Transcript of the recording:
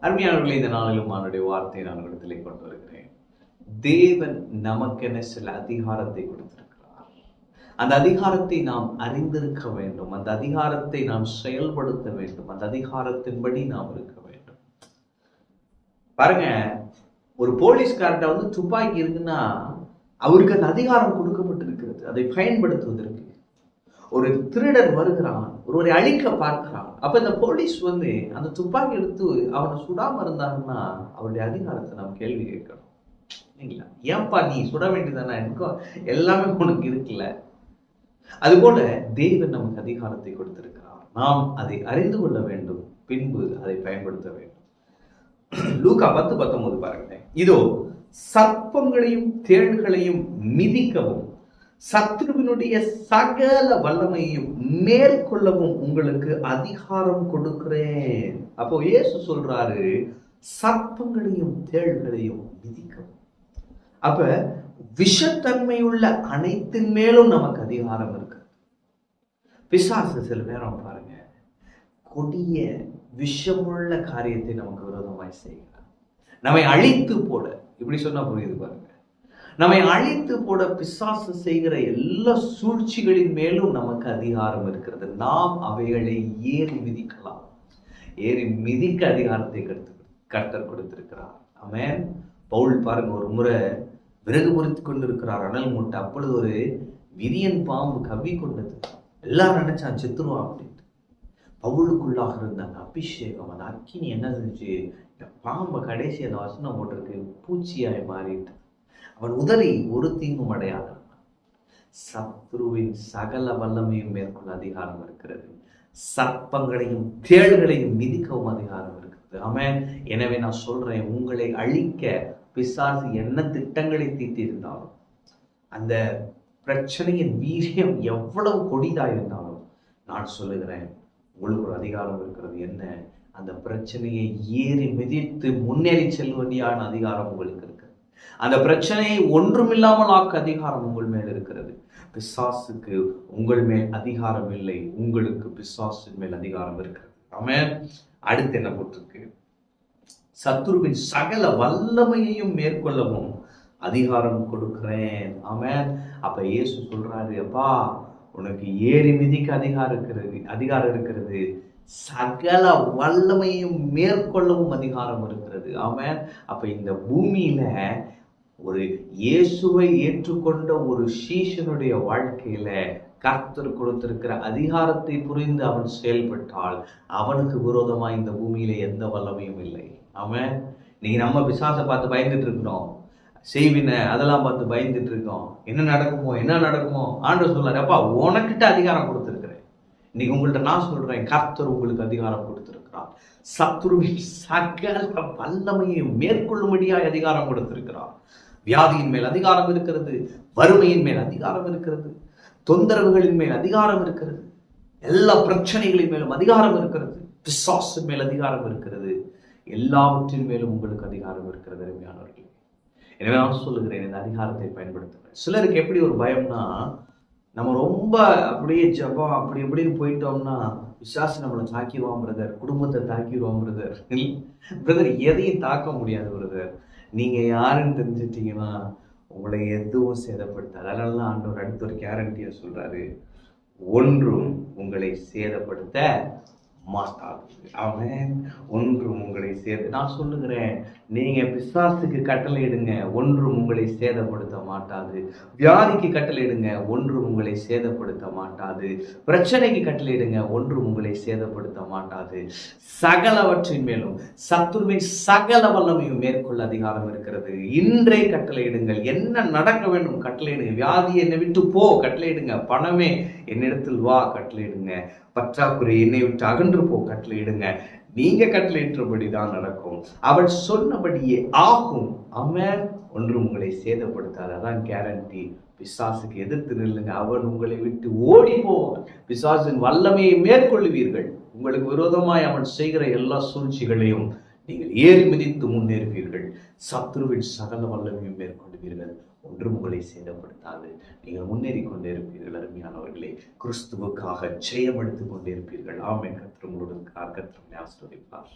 அருமையானவர்களே இந்த நாளிலும் அவனுடைய வார்த்தையை நான் இடத்திலே கொண்டு வருகிறேன். தேவன் நமக்கென சில அதிகாரத்தை கொடுத்திருக்கிறார். அந்த அதிகாரத்தை நாம் அறிந்திருக்க வேண்டும். அந்த அதிகாரத்தை நாம் செயல்படுத்த வேண்டும். அந்த அதிகாரத்தின்படி நாம் இருக்க வேண்டும். பாருங்க ஒரு போலீஸ்கார்ட்ட வந்து துப்பாக்கி இருக்குன்னா அவருக்கு அந்த அதிகாரம் கொடுக்கப்பட்டிருக்கிறது. அதை பயன்படுத்துவதற்கு ஒரு திருடன் வருகிறான் ஒருவரை அழிக்க பார்க்கிறான். அப்ப இந்த போலீஸ் வந்து அந்த துப்பாக்கி எடுத்து அவனை சுடாம இருந்தாங்கன்னா அவருடைய அதிகாரத்தை நாம் கேள்வி கேட்கணும். இல்லைங்களா? ஏன்பா நீ சுட வேண்டியதானே எனக்கும் எல்லாமே உனக்கு இருக்குல்ல. அதுபோல தேவன் நமக்கு அதிகாரத்தை கொடுத்திருக்கிறார். நாம் அதை அறிந்து கொள்ள வேண்டும். பின்பு அதை பயன்படுத்த வேண்டும். லூக்கா பத்து பத்தொன்பது பாருங்களேன். இதோ சர்ப்பங்களையும் தேள்களையும் மிதிக்கவும். சத்ருவினுடைய சகல வல்லமையும் மேற்கொள்ளவும் உங்களுக்கு அதிகாரம் கொடுக்கிறேன். அப்போ இயேசு சொல்றாரு சர்ப்பங்களையும் தேள்களையும் மிதிக்கவும். அப்ப விஷத்தன்மையுள்ள அனைத்தின் மேலும் நமக்கு அதிகாரம் இருக்கு. பிசாசு சில நேரம் பாருங்க கொடிய விஷமுள்ள காரியத்தை நமக்கு விரோதமாய் செய்கிறார். நம்மை அழித்து போட. இப்படி சொன்னா புரியுது பாருங்க. நம்மை அழித்து போட பிசாசு செய்கிற எல்லா சூழ்ச்சிகளின் மேலும் நமக்கு அதிகாரம் இருக்கிறது. நாம் அவைகளை ஏறி மிதிக்கலாம். ஏறி மிதிக்க அதிகாரத்தை கருத்து கர்த்தர் கொடுத்திருக்கிறார். அவன் பவுல் பாருங்க ஒரு முறை விறகு பொறுத்து கொண்டிருக்கிறார். அனல் மூட்டை. அப்பொழுது ஒரு விரியன் பாம்பு கவி கொண்டது. எல்லாரும் நினைச்சான் செத்துருவான் அப்படின்ட்டு. பவுலுக்குள்ளாக இருந்த அந்த அபிஷேகம் அந்த அக்கினி என்ன செஞ்சு இந்த பாம்பை கடைசி அந்த வசனம் போட்டிருக்கு. பூச்சியாய் மாறிட்டு. அவன் உதறி ஒரு தீங்கும் அடையாத சத்ருவின் சகல வல்லமையும் மேற்கொள்ள அதிகாரம் இருக்கிறது. சர்ப்பங்களையும் தேள்களையும் மிதிக்கவும் அதிகாரம் இருக்குது ஆமென். எனவே நான் சொல்றேன் உங்களை அழிக்க பிசாசு என்ன திட்டங்களை தீட்டியிருந்தாலும் அந்த பிரச்சனையின் வீரியம் எவ்வளவு கொடிதா இருந்தாலும் நான் சொல்லுகிறேன் உங்களுக்கு ஒரு அதிகாரம் இருக்கிறது. என்ன? அந்த பிரச்சனையை ஏறி மிதித்து முன்னேறி செல்வண்டியான அதிகாரம் உங்களுக்கு இருக்கு. அந்த பிரச்சனையை ஒன்றுமில்லாமல் ஆக்க அதிகாரம் உங்கள் மேல் இருக்கிறது. பிசாசுக்கு உங்கள் மேல் அதிகாரம் இல்லை. உங்களுக்கு பிசாசின் மேல் அதிகாரம் இருக்கிறது. ஆமே அடுத்து என்ன போட்டிருக்கு? சத்துருவின் சகல வல்லமையையும் மேற்கொள்ளவும் அதிகாரம் கொடுக்கிறேன். ஆமென். அப்ப இயேசு சொல்றாரு அப்பா உனக்கு ஏறி மிதிக்க அதிகாரம் இருக்கிறது அதிகாரம் இருக்கிறது. சகல வல்லமையும் மேற்கொள்ளவும் அதிகாரம் இருக்கிறது. அவன் அப்போ இந்த பூமியில் ஒரு இயேசுவை ஏற்றுக்கொண்ட ஒரு சீஷனுடைய வாழ்க்கையில கர்த்தர் கொடுத்திருக்கிற அதிகாரத்தை புரிந்து அவன் செயல்பட்டால் அவனுக்கு விரோதமா இந்த பூமியில எந்த வல்லமையும் இல்லை. அவன் நீங்க நம்ம பிசாசை பார்த்து பயந்துட்டு இருக்கிறோம். செய்வின அதெல்லாம் பார்த்து பயந்துட்டு இருக்கோம். என்ன நடக்குமோ என்ன நடக்குமோ ஆண்டு சொல்லாரு அப்பா உனக்கிட்ட அதிகாரம் கொடுத்துருக்குறேன். இன்னைக்கு உங்கள்கிட்ட நான் சொல்றேன் கர்த்தர் உங்களுக்கு அதிகாரம் கொடுத்திருக்கிறார். சத்ருவின் சகல வல்லமையை மேற்கொள்ளும்படியாய் அதிகாரம் கொடுத்திருக்கிறார். வியாதியின் மேல் அதிகாரம் இருக்கிறது வறுமையின் மேல் அதிகாரம் இருக்கிறது தொந்தரவுகளின் மேல் அதிகாரம் இருக்கிறது எல்லா பிரச்சனைகளின் மேலும் அதிகாரம் இருக்கிறது பிசாசு மேல் அதிகாரம் இருக்கிறது எல்லாவற்றின் மேலும் உங்களுக்கு அதிகாரம் இருக்கிறது அருமையானவர்கள். எனவே நான் சொல்லுகிறேன் இந்த அதிகாரத்தை பயன்படுத்துகிறேன் சிலருக்கு எப்படி ஒரு பயம்னா நம்ம ரொம்ப அப்படியே ஜபம் அப்படி இப்படின்னு போயிட்டோம்னா விசாசி நம்மளை தாக்கிடுவான் பிரதர் குடும்பத்தை தாக்கிடுவான் பிரதர் பிரதர் எதையும் தாக்க முடியாது பிரதர் நீங்கள் யாருன்னு தெரிஞ்சிட்டீங்கன்னா உங்களை எதுவும் சேதப்படுத்தாது. அதனால தான் ஆண்டவர் அடுத்த ஒரு கேரண்டியை சொல்றாரு. ஒன்றும் உங்களை சேதப்படுத்த மாட்டாது அவன் ஒன்றும் உங்களை சேத நான் சொல்லுகிறேன் நீங்கள் பிசாசுக்கு கட்டளையிடுங்க ஒன்றும் உங்களை சேதப்படுத்த மாட்டாது. வியாதிக்கு கட்டளையிடுங்க ஒன்றும் உங்களை சேதப்படுத்த மாட்டாது. பிரச்சனைக்கு கட்டளையிடுங்க ஒன்றும் உங்களை சேதப்படுத்த மாட்டாது. சகலவற்றின் மேலும் சத்துருவின் சகல வல்லமையும் மேற்கொள்ள அதிகாரம் இருக்கிறது. இன்றே கட்டளையிடுங்கள் என்ன நடக்க வேண்டும்? கட்டளையிடுங்க வியாதி என்னை விட்டு போ. கட்டளையிடுங்க பணமே என்னிடத்தில் வா. கட்டளையிடுங்க பற்றாக்குறை என்னை விட்டு அகன்று போ கட்டளையிடுங்க நீங்க கட்டளையிட்டபடி தான் நடக்கும். அவள் சொன்னபடியே ஆகும். அவன் ஒன்று உங்களை சேதப்படுத்தாது. அதான் கேரண்டி பிசாசுக்கு எதிர்த்து நில்லுங்க. அவன் உங்களை விட்டு ஓடி போவான் பிசாசின் வல்லமையை மேற்கொள்வீர்கள் உங்களுக்கு விரோதமாய் அவன் செய்கிற எல்லா சூழ்ச்சிகளையும் நீங்கள் ஏறி மிதித்து முன்னேறுவீர்கள். சத்ருவின் சகல வல்லமையும் மேற்கொள்வீர்கள் ஒன்றும் உங்களை சேதப்படுத்தாது. நீங்கள் முன்னேறி கொண்டே இருப்பீர்கள் அருமையானவர்களே. கிறிஸ்துவுக்காக ஜெயம் எடுத்து கொண்டே இருப்பீர்கள் ஆமென் கத்திரங்களுடன் கத்திரம் ஆசிரியப்பார்